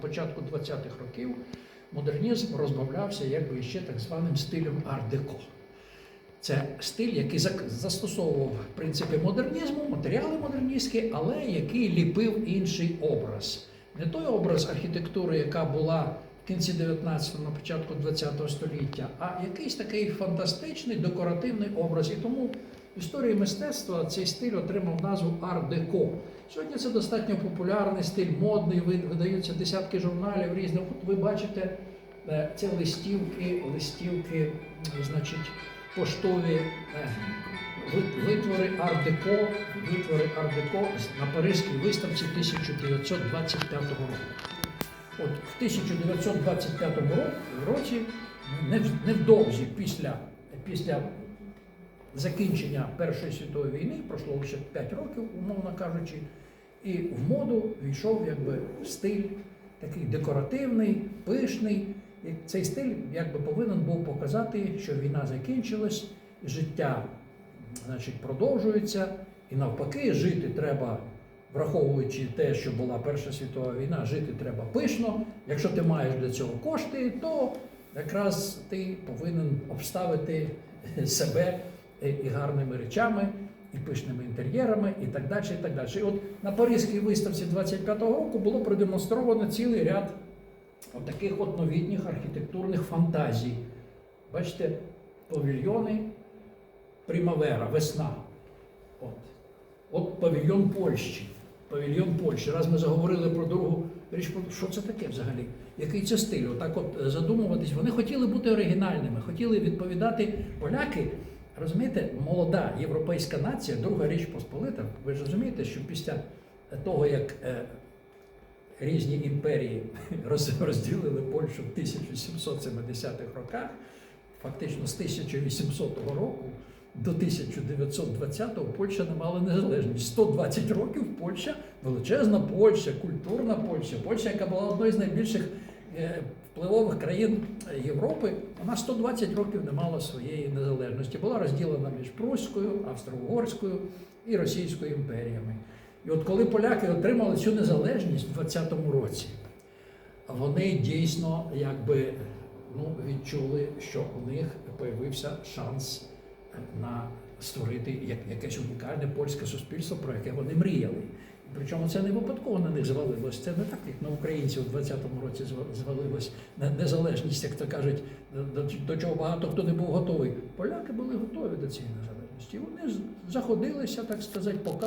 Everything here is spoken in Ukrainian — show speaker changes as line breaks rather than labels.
початку 20-х років модернізм розбавлявся якби ще так званим стилем ар-деко. Це стиль, який застосовував принципи модернізму, матеріали модерністські, але який ліпив інший образ. Не той образ архітектури, яка була в кінці 19-го, на початку 20-го століття, а якийсь такий фантастичний декоративний образ. І тому в історії мистецтва цей стиль отримав назву ар-деко. Сьогодні це достатньо популярний стиль, модний, ви- видаються десятки журналів різних. От ви бачите, е, це листівки, листівки, значить, поштові е, витвори ар-деко, витвори ар-деко на Паризькій виставці 1925 року. От в 1925 році, невдовзі після, після закінчення Першої світової війни, пройшло лише 5 років, умовно кажучи, і в моду війшов якби стиль такий декоративний, пишний. І цей стиль якби повинен був показати, що війна закінчилась, життя значить, продовжується, і навпаки, жити треба, враховуючи те, що була Перша світова війна, жити треба пишно. Якщо ти маєш для цього кошти, то якраз ти повинен обставити себе і гарними речами, і пишними інтер'єрами, і так далі. І так далі. І от на Паризькій виставці 25-го року було продемонстровано цілий ряд таких от новітніх архітектурних фантазій. Бачите, павільйони, примавера, весна. От. От павільйон Польщі. Павільйон Польщі. Раз ми заговорили про другу річ, що це таке взагалі? Який це стиль? Отак от е, задумуватись. Вони хотіли бути оригінальними, хотіли відповідати поляки. Розумієте, молода європейська нація, друга річ Посполита. Ви ж розумієте, що після того, як е, різні імперії роз- розділили Польщу в 1770-х роках, фактично з 1800 року до 1920-го Польща не мала незалежність. 120 років Польща, величезна Польща, культурна Польща, Польща, яка була одною з найбільших е, впливових країн Європи, вона 120 років не мала своєї незалежності. Була розділена між Пруською, Австро-Угорською і Російською імперіями. І от коли поляки отримали цю незалежність в 20-му році, вони дійсно якби ну, відчули, що у них появився шанс на створити якесь унікальне польське суспільство, про яке вони мріяли. Причому це не випадково на них звалилось. Це не так, як на українців у 20-му році зва- звалилось незалежність, як то кажуть, до, до, чого багато хто не був готовий. Поляки були готові до цієї незалежності. Вони заходилися, так сказати, показувати.